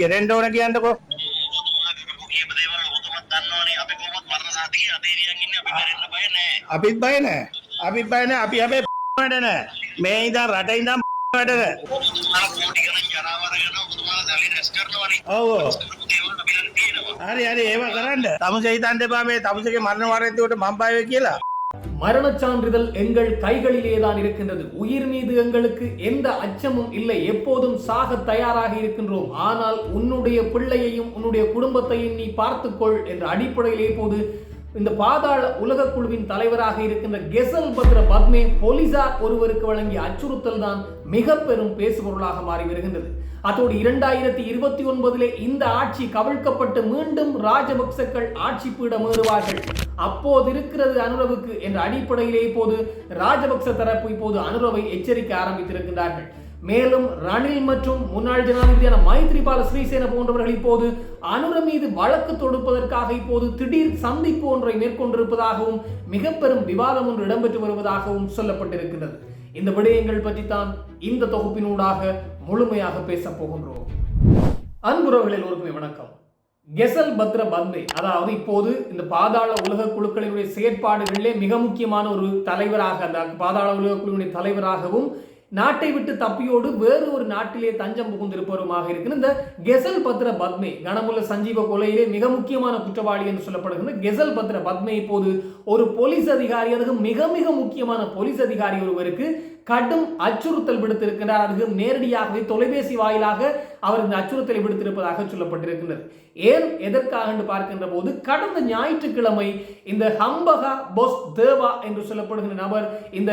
කෙරෙන්ඩ ඕන කියන්නකෝ. අපිත් බය නෑ අපිත් බය නෑ අපි අපේ වැඩ නෑ මේ ඉඳන් රට ඉඳන් වැඩ ඔව්. හරි හරි. ඒව කරන්න. තමුසේ හිතන්න එපා මේ. තමුසේගේ මරණ වාරන්තියට මම බය වෙයි කියලා. மரணச் சான்றிதழ் எங்கள் கைகளிலே தான் இருக்கின்றது. உயிர் மீது எங்களுக்கு எந்த அச்சமும் இல்லை. எப்போதும் சாக தயாராக இருக்கின்றோம். ஆனால் உன்னுடைய பிள்ளையையும் உன்னுடைய குடும்பத்தையும் நீ பார்த்துக்கொள் என்ற அடிப்படையிலே போது இந்த பாதாள உலக குழுவின் தலைவராக இருக்கின்ற கெசல் பத்ர பத்மே போலீசார் ஒருவருக்கு வழங்கிய அச்சுறுத்தல் தான் மிக பெரும் பேசுபொருளாக மாறி வருகின்றது. அதோடு இரண்டாயிரத்தி இருபத்தி ஒன்பதிலே இந்த ஆட்சி கவிழ்க்கப்பட்டு மீண்டும் ராஜபக்சக்கள் ஆட்சி பீடமேறுவார்கள் அப்போது இருக்கிறது அனுரவுக்கு என்ற அடிப்படையிலே இப்போது ராஜபக்ச தரப்பு இப்போது அனுரவை எச்சரிக்க ஆரம்பித்திருக்கின்றார்கள். மேலும் ரணில் மற்றும் முன்னாள் ஜனாதிபதியான மைத்ரிபால ஸ்ரீசேன போன்றவர்கள் இப்போது அனுர மீது வழக்கு தொடுப்பதற்காக இப்போது திடீர் சந்திப்பு ஒன்றை மேற்கொண்டிருப்பதாகவும் மிக பெரும் விவாதம் ஒன்று இடம்பெற்று வருவதாகவும் சொல்லப்பட்டிருக்கிறது இந்த விடயங்கள் பற்றித்தான் இந்த தொகுப்பினூடாக முழுமையாக பேசப் போகின்றோம். அன்புறவர்களில் ஒருக்குமே வணக்கம். கெசல் பத்ர பந்தே அதாவது இப்போது இந்த பாதாள உலக குழுக்களினுடைய செயற்பாடுகளிலே மிக முக்கியமான ஒரு தலைவராக அந்த பாதாள உலக குழுவினுடைய தலைவராகவும் நாட்டை விட்டு தப்பியோடு வேறு ஒரு நாட்டிலே தஞ்சம் புகுந்திருப்பவருமாக இருக்கிற இந்த கெசல் பத்ர பத்மே கனமுள்ள சஞ்சீவ கொலையிலே மிக முக்கியமான குற்றவாளி என்று சொல்லப்படுகின்ற கெசல் பத்ர பத்மே இப்போது ஒரு போலீஸ் அதிகாரி அதுக்கு மிக மிக முக்கியமான போலீஸ் அதிகாரி ஒருவருக்கு கடும் அச்சுறுத்தல் விடுத்திருக்கிறார். அதுக்கு நேரடியாகவே தொலைபேசி வாயிலாக அவர் இந்த அச்சுறுத்தலை விடுத்திருப்பதாக சொல்லப்பட்டிருக்கின்றது. ஏன் எதற்காக என்று பார்க்கின்ற போது கடந்த ஞாயிற்றுக்கிழமை இந்த ஹம்பகா பொஸ் தேவா என்று சொல்லப்படுகின்ற நபர் இந்த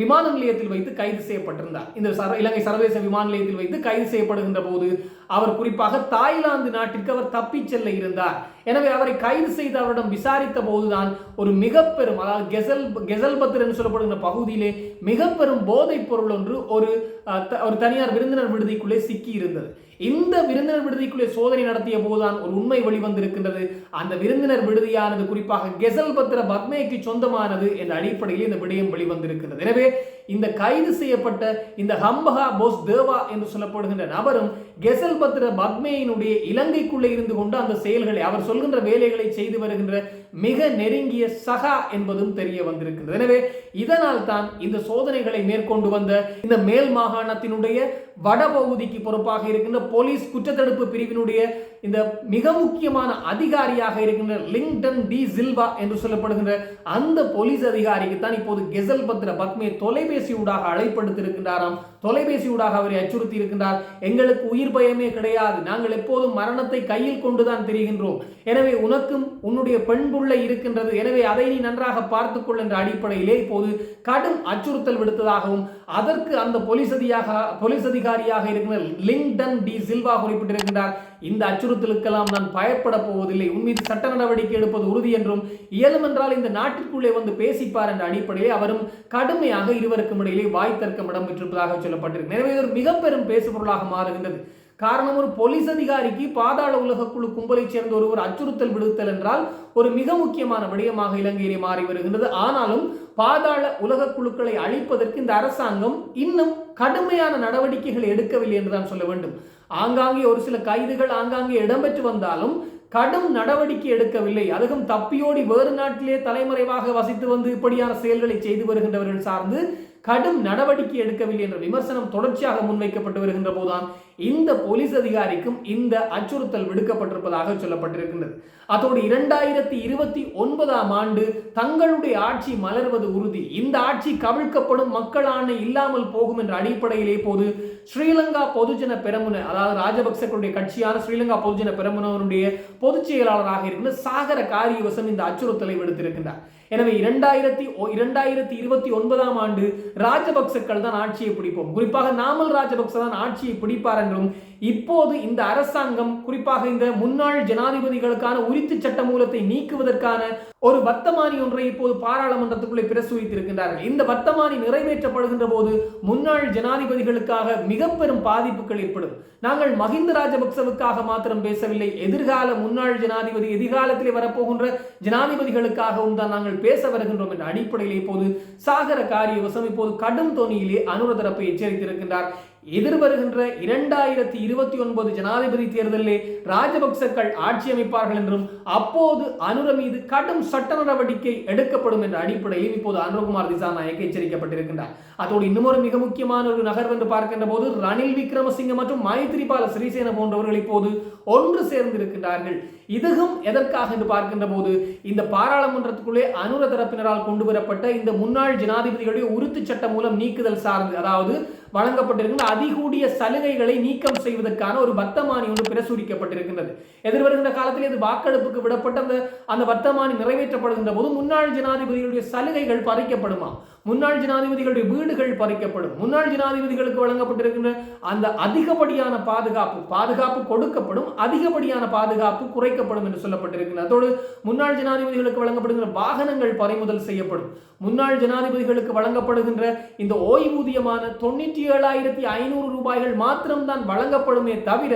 விமான நிலையத்தில் வைத்து கைது செய்யப்பட்டிருந்தார். இந்த சர்வ இலங்கை சர்வதேச விமான நிலையத்தில் வைத்து கைது செய்யப்படுகின்ற போது அவர் குறிப்பாக தாய்லாந்து நாட்டிற்கு அவர் தப்பிச் செல்ல இருந்தார். எனவே அவரை கைது செய்து அவரிடம் விசாரித்த போதுதான் ஒரு மிக பெரும் அதாவது கெசல் கெசல்பத்தர் என்று சொல்லப்படுகின்ற பகுதியிலே மிக பெரும் போதைப் பொருள் ஒன்று ஒரு அஹ், த- ஒரு தனியார் விருந்தினர் விடுதிக்குள்ளே சிக்கி இருந்தது இந்த விருந்தினர் விடுதிக்குள்ளே சோதனை நடத்திய போதுதான் ஒரு உண்மை வெளிவந்திருக்கின்றது. அந்த விருந்தினர் விடுதியானது குறிப்பாக கெசல்பத்திர பத்மேக்கு சொந்தமானது என்ற அடிப்படையில் இந்த விடயம் வெளிவந்திருக்கின்றது. எனவே இந்த கைது செய்யப்பட்ட இந்த ஹம்பகா போஸ் தேவா என்று சொல்லப்படுகின்ற நபரும் கெசல் பத்ர பத்மேயினுடைய இலங்கைக்குள்ளே இருந்து கொண்டு அந்த செயல்களை அவர் சொல்கின்ற வேலைகளை செய்து வருகின்ற மிக நெருங்கிய சகா என்பதும் தெரிய வந்திருக்கின்றது. எனவே இதனால் தான் இந்த சோதனைகளை மேற்கொண்டு வந்த இந்த மேல் மாகாணத்தினுடைய வடபகுதிக்கு பொறுப்பாக இருக்கின்ற போலீஸ் குற்றத்தடுப்பு பிரிவினுடைய இந்த மிக முக்கியமான அதிகாரியாக இருக்கின்ற லிங்டன் டி சில்வா என்று சொல்லப்படுகின்ற அந்த போலீஸ் அதிகாரிக்கு தான் இப்போது கெசல் பத்ர பத்மே தொலைபேசி ஊடாக அழைப்படுத்தியிருக்கின்றாராம் தொலைபேசி ஊடாக அவரை அச்சுறுத்தி இருக்கின்றார் எங்களுக்கு உயிர் பயமே கிடையாது. நாங்கள் எப்போதும் மரணத்தை கையில் கொண்டுதான் தெரிகின்றோம். எனவே உனக்கும் உன்னுடைய பெண் உள்ள இருக்கின்றது. எனவே அதை நீ நன்றாக பார்த்துக்கொள் என்ற அடிப்படையிலே இப்போது கடும் அச்சுறுத்தல் விடுத்ததாகவும் அதற்கு அந்த போலீஸ் அதிகாக போலீஸ் அதிகாரியாக இருக்கிற லிங்டன் டி சில்வா குறிப்பிட்டிருக்கின்றார். இந்த அச்சுறுத்தலுக்கெல்லாம் நான் பயப்பட போவதில்லை. உன் மீது சட்ட நடவடிக்கை எடுப்பது உறுதி என்றும் இயலும் என்றால் இந்த நாட்டிற்குள்ளே வந்து பேசிப்பார் என்ற அடிப்படையில் அவரும் கடுமையாக இருவருக்கும் இடையிலே வாய் தர்க்கம் இடம்பெற்றிருப்பதாக சொல்லப்பட்டிருக்கு. எனவே இது ஒரு மிக பெரும் பேசுபொருளாக மாறுகின்றது. காரணம் ஒரு போலீஸ் அதிகாரிக்கு பாதாள உலக குழு கும்பலைச் சேர்ந்த ஒருவர் அச்சுறுத்தல் விடுத்தல் என்றால் ஒரு மிக முக்கியமான விடயமாக இலங்கையிலே மாறி வருகின்றது. ஆனாலும் பாதாள உலக குழுக்களை அழிப்பதற்கு இந்த அரசாங்கம் இன்னும் கடுமையான நடவடிக்கைகள் எடுக்கவில்லை என்றுதான் சொல்ல வேண்டும். ஆங்காங்கே ஒரு சில கைதுகள் ஆங்காங்கே இடம்பெற்று வந்தாலும் கடும் நடவடிக்கை எடுக்கவில்லை. அதுவும் தப்பியோடி வேறு நாட்டிலே தலைமறைவாக வசித்து வந்து இப்படியான செயல்களை செய்து வருகின்றவர்கள் சார்ந்து கடும் நடவடிக்கை எடுக்கவில்லை என்ற விமர்சனம் தொடர்ச்சியாக முன்வைக்கப்பட்டு வருகின்ற போதுதான் இந்த போலீஸ் அதிகாரிக்கும் இந்த அச்சுறுத்தல் விடுக்கப்பட்டிருப்பதாக சொல்லப்பட்டிருக்கின்றது. அதோடு இரண்டாயிரத்தி இருபத்தி ஒன்பதாம் ஆண்டு தங்களுடைய ஆட்சி மலர்வது உறுதி. இந்த ஆட்சி கவிழ்க்கப்படும் மக்களான இல்லாமல் போகும் என்ற அடிப்படையிலே போது ஸ்ரீலங்கா பொதுஜன பெரமுன அதாவது ராஜபக்சர்களுடைய கட்சியான ஸ்ரீலங்கா பொதுஜன பெரமுனவனுடைய பொதுச் செயலாளராக இருக்கின்ற சாகர காரியவசம் இந்த அச்சுறுத்தலை விடுத்திருக்கின்றார். எனவே இரண்டாயிரத்தி இரண்டாயிரத்தி இருபத்தி ஒன்பதாம் ஆண்டு ராஜபக்சக்கள் தான் ஆட்சியை பிடிப்போம். குறிப்பாக நாமல் ராஜபக்ச தான் ஆட்சியை பிடிப்பார் என்றும் இப்போது இந்த அரசாங்கம் குறிப்பாக இந்த முன்னாள் ஜனாதிபதிகளுக்கான உரித்து சட்ட மூலத்தை நீக்குவதற்கான ஒரு வர்த்தமானி ஒன்றை இப்போது பாராளுமன்றத்துக்குள்ளே பிரசுரித்திருக்கின்றார்கள். இந்த வர்த்தமானி நிறைவேற்றப்படுகின்ற போது முன்னாள் ஜனாதிபதிகளுக்காக மிக பெரும் பாதிப்புகள் ஏற்படும். நாங்கள் மஹிந்த ராஜபக்சவுக்காக மாத்திரம் பேசவில்லை. எதிர்கால முன்னாள் ஜனாதிபதி எதிர்காலத்திலே வரப்போகின்ற ஜனாதிபதிகளுக்காகவும் தான் நாங்கள் பேச வருகின்றோம் என்ற அடிப்படையில் இப்போது சாகர காரியவசம் இப்போது கடும் தொனியிலே அனுர தரப்பை எச்சரித்திருக்கின்றார். எதிர்வருகின்ற இரண்டாயிரத்தி இருபத்தி ஒன்பது ஜனாதிபதி தேர்தலில் ராஜபக்சக்கள் ஆட்சி அமைப்பார்கள் என்றும் அப்போது அனுர மீது கடும் சட்ட நடவடிக்கை எடுக்கப்படும் என்ற அடிப்படையில் இப்போது அனுரகுமார் திசாநாயக் எச்சரிக்கப்பட்டிருக்கின்றார். அதோடு இன்னும் மிக முக்கியமான ஒரு நகர்வு என்று பார்க்கின்ற போது ரணில் விக்ரமசிங்க மற்றும் மைத்ரிபால சிறிசேன போன்றவர்கள் இப்போது ஒன்று சேர்ந்திருக்கின்றார்கள். இதுவும் எதற்காக என்று பார்க்கின்ற போது இந்த பாராளுமன்றத்துக்குள்ளே அனுர தரப்பினரால் கொண்டு வரப்பட்ட இந்த முன்னாள் ஜனாதிபதிகளுடைய உறுத்து சட்டம் மூலம் நீக்குதல் சார்ந்து அதாவது வழங்கப்பட்டிருக்கின்ற அதிகூடிய சலுகைகளை நீக்கம் செய்வதற்கான ஒரு வர்த்தமானி ஒன்று பிரசுரிக்கப்பட்டிருக்கின்றது. எதிர்வருகின்ற காலத்தில் இது வாக்கெடுப்புக்கு விடப்பட்ட அந்த அந்த வர்த்தமானி நிறைவேற்றப்படுகின்ற போது முன்னாள் ஜனாதிபதிகளுடைய சலுகைகள் பறிக்கப்படுமா முன்னாள் ஜனாதிபதிகளுடைய வீடுகள் பறிக்கப்படும். முன்னாள் ஜனாதிபதிகளுக்கு வழங்கப்பட்டிருக்கின்ற அந்த அதிகப்படியான பாதுகாப்பு பாதுகாப்பு கொடுக்கப்படும் அதிகப்படியான பாதுகாப்பு குறைக்கப்படும் என்று சொல்லப்பட்டிருக்கிறது அதோடு முன்னாள் ஜனாதிபதிகளுக்கு வழங்கப்படுகின்ற வாகனங்கள் பறிமுதல் செய்யப்படும். முன்னாள் ஜனாதிபதிகளுக்கு வழங்கப்படுகின்ற இந்த ஓய்வூதியமான தொண்ணூற்றி ஏழாயிரத்தி ஐநூறு ரூபாய்கள் மாத்திரம்தான் வழங்கப்படுமே தவிர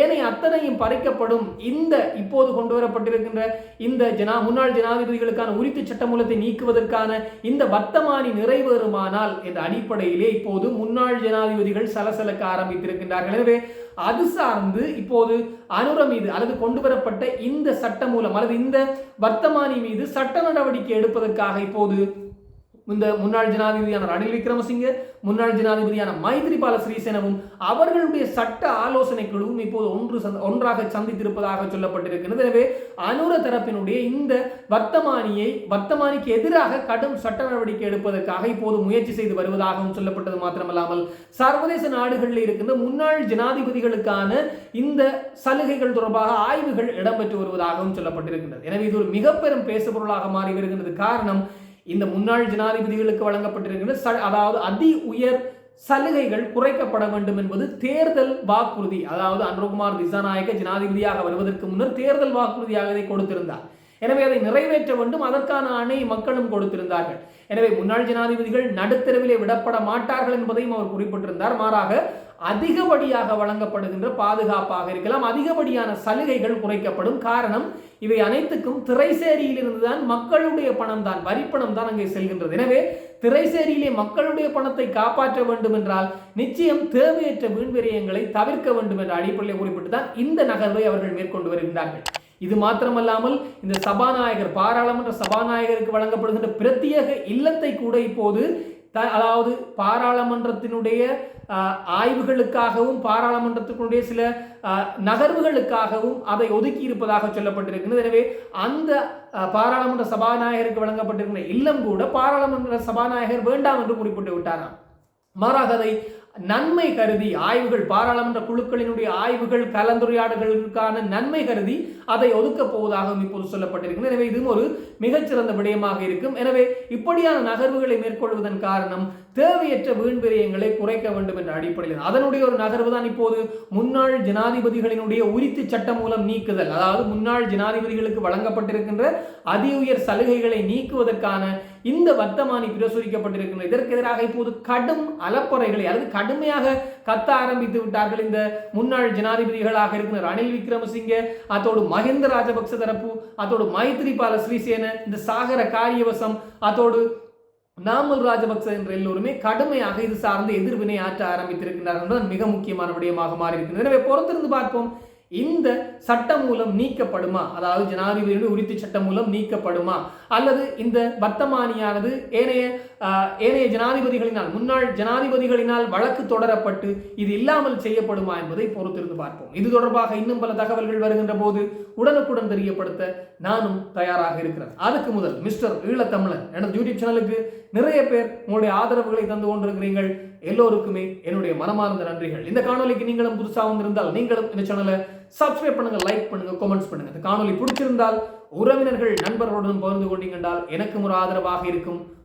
ஏனைய அத்தனையும் பறிக்கப்படும் இந்த இப்போது கொண்டு வரப்பட்டிருக்கின்ற இந்த ஜனா முன்னாள் ஜனாதிபதிகளுக்கான உரித்து சட்டமூலத்தை நீக்குவதற்கான இந்த வர்த்தமானி நிறைவேறுமானால் என்ற அடிப்படையிலே இப்போது முன்னாள் ஜனாதிபதிகள் சலசலக்க ஆரம்பித்திருக்கின்றார்கள். எனவே அது சார்ந்து இப்போது அனுர மீது அல்லது கொண்டு வரப்பட்ட இந்த சட்ட மூலம் அல்லது இந்த வர்த்தமானி மீது சட்ட நடவடிக்கை எடுப்பதற்காக இப்போது இந்த முன்னாள் ஜனாதிபதியான ரணில் விக்ரமசிங்க முன்னாள் ஜனாதிபதியான மைத்ரிபால ஸ்ரீசேனவும் அவர்களுடைய சட்ட ஆலோசனை குழுவும் இப்போது ஒன்று சந்த- ஒன்றாக சந்தித்திருப்பதாக சொல்லப்பட்டிருக்கிறது. எனவே அனுர தரப்பினுடைய இந்த வர்த்தமானியை வர்த்தமானிக்கு எதிராக கடும் சட்ட நடவடிக்கை எடுப்பதற்காக இப்போது முயற்சி செய்து வருவதாகவும் சொல்லப்பட்டது மாத்திரமல்லாமல் சர்வதேச நாடுகளில் இருக்கின்ற முன்னாள் ஜனாதிபதிகளுக்கான இந்த சலுகைகள் தொடர்பாக ஆய்வுகள் இடம்பெற்று வருவதாகவும் சொல்லப்பட்டிருக்கின்றது. எனவே இது ஒரு மிக பெரும் பேசுபொருளாக மாறி வருகின்றது காரணம் இந்த முன்னாள் ஜனாதிபதிகளுக்கு வழங்கப்பட்டிருக்கின்ற ச- அதாவது அதி உயர் சலுகைகள் குறைக்கப்பட வேண்டும் என்பது தேர்தல் வாக்குறுதி. அதாவது அன்ருகுமார் திசாநாயக ஜனாதிபதியாக வருவதற்கு முன்னர் தேர்தல் வாக்குறுதியாக இதை கொடுத்திருந்தார். எனவே அதை நிறைவேற்ற வேண்டும் அதற்கான அணை மக்களும் கொடுத்திருந்தார்கள். எனவே முன்னாள் ஜனாதிபதிகள் நடுத்தரவிலே விடப்பட மாட்டார்கள் என்பதையும் அவர் குறிப்பிட்டிருந்தார். மாறாக அதிகப்படியாக வழங்கப்படுகின்ற பாதுகாப்பாக இருக்கலாம் அதிகப்படியான சலுகைகள் குறைக்கப்படும் காரணம் இவை அனைத்துக்கும் திரைசேரியில் இருந்துதான் மக்களுடைய பணம் தான் வரிப்பணம் தான் அங்கே செல்கின்றது. எனவே திரைசேரியிலே மக்களுடைய பணத்தை காப்பாற்ற வேண்டும் என்றால் நிச்சயம் தேவையற்ற வீண்விரயங்களை தவிர்க்க வேண்டும் என்ற அடிப்படையில் குறிப்பிட்டு தான் இந்த நகர்வை அவர்கள் மேற்கொண்டு வருகின்றார்கள். இது மாத்திரமல்லாமல் இந்த சபாநாயகர் பாராளுமன்ற சபாநாயகருக்கு வழங்கப்படுகின்ற பிரத்யேக இல்லத்தை கூட இப்போது த- அதாவது பாராளுமன்றத்தினுடைய ஆய்வுகளுக்காகவும் பாராளுமன்றத்தினுடைய சில நகர்வுகளுக்காகவும் அதை ஒதுக்கி இருப்பதாக சொல்லப்பட்டிருக்கிறது எனவே அந்த பாராளுமன்ற சபாநாயகருக்கு வழங்கப்பட்டிருக்கிற இல்லம் கூட பாராளுமன்ற சபாநாயகர் வேண்டாம் என்று குறிப்பிட்டு விட்டாராம். மாறாக அதை நன்மை கருதி ஆய்வுகள் பாராளுமன்ற குழுக்களினுடைய ஆய்வுகள் கலந்துரையாடல்களுக்கான நன்மை கருதி அதை ஒதுக்கப் போவதாகவும் இப்போது சொல்லப்பட்டிருக்கிறது. எனவே இதுவும் ஒரு மிகச்சிறந்த விடயமாக இருக்கும். எனவே இப்படியான நகர்வுகளை மேற்கொள்வதன் காரணம் தேவையற்ற வீண் விரயங்களை குறைக்க வேண்டும் என்ற அடிப்படையில். அதனுடைய ஒரு நகர்வு தான் இப்போது முன்னாள் ஜனாதிபதிகளினுடைய உரித்து சட்டம் மூலம் நீக்குதல். அதாவது முன்னாள் ஜனாதிபதிகளுக்கு வழங்கப்பட்டிருக்கின்ற அதி உயர் சலுகைகளை நீக்குவதற்கான இந்த வர்த்தமானி பிரசுரிக்கப்பட்டிருக்கின்ற இதற்கு எதிராக இப்போது கடும் அலப்பறைகளை அல்லது கடுமையாக கத்த ஆரம்பித்து விட்டார்கள் இந்த முன்னாள் ஜனாதிபதிகளாக இருக்கிற ரணில் விக்ரமசிங்க அதோடு மஹிந்த ராஜபக்ச தரப்பு அதோடு மைத்ரிபால ஸ்ரீசேன இந்த சாகர காரியவசம் அதோடு நாமல் ராஜபக்ச என்ற எல்லோருமே கடுமையாக இது சார்ந்து எதிர்வினை ஆற்ற ஆரம்பித்திருக்கின்றார் என்பது மிக முக்கியமான விடயமாக மாறி எனவே பொறுத்திருந்து பார்ப்போம். இந்த சட்டம் மூலம் நீக்கப்படுமா? அதாவது ஜனாதிபதியுடைய உரித்து சட்டம் மூலம் நீக்கப்படுமா? அல்லது இந்த வர்த்தமானியானது ஏனைய ஏனைய ஜனாதிபதிகளினால் முன்னாள் ஜனாதிபதிகளினால் வழக்கு தொடரப்பட்டு இது இல்லாமல் செய்யப்படுமா என்பதை பொறுத்திருந்து பார்ப்போம். இது தொடர்பாக இன்னும் பல தகவல்கள் வருகின்ற போது உடனுக்குடன் தெரியப்படுத்த நானும் தயாராக இருக்கிறேன். அதுக்கு முதல் மிஸ்டர் ஈழத்தமிழன் எனது யூடியூப் சேனலுக்கு நிறைய பேர் உங்களுடைய ஆதரவுகளை தந்து கொண்டிருக்கிறீர்கள். எல்லோருக்குமே என்னுடைய மனமார்ந்த நன்றிகள். இந்த காணொலிக்கு நீங்களும் புதுசாக வந்திருந்தால் நீங்களும் இந்த சேனலை சப்ஸ்கிரைப் பண்ணுங்க லைக் பண்ணுங்க கமெண்ட்ஸ் பண்ணுங்க. இந்த காணொலி பிடிச்சிருந்தால் உறவினர்கள் நண்பர்களுடன் பகிர்ந்து கொண்டீங்கன்றால் எனக்கும் ஒரு ஆதரவாக இருக்கும்.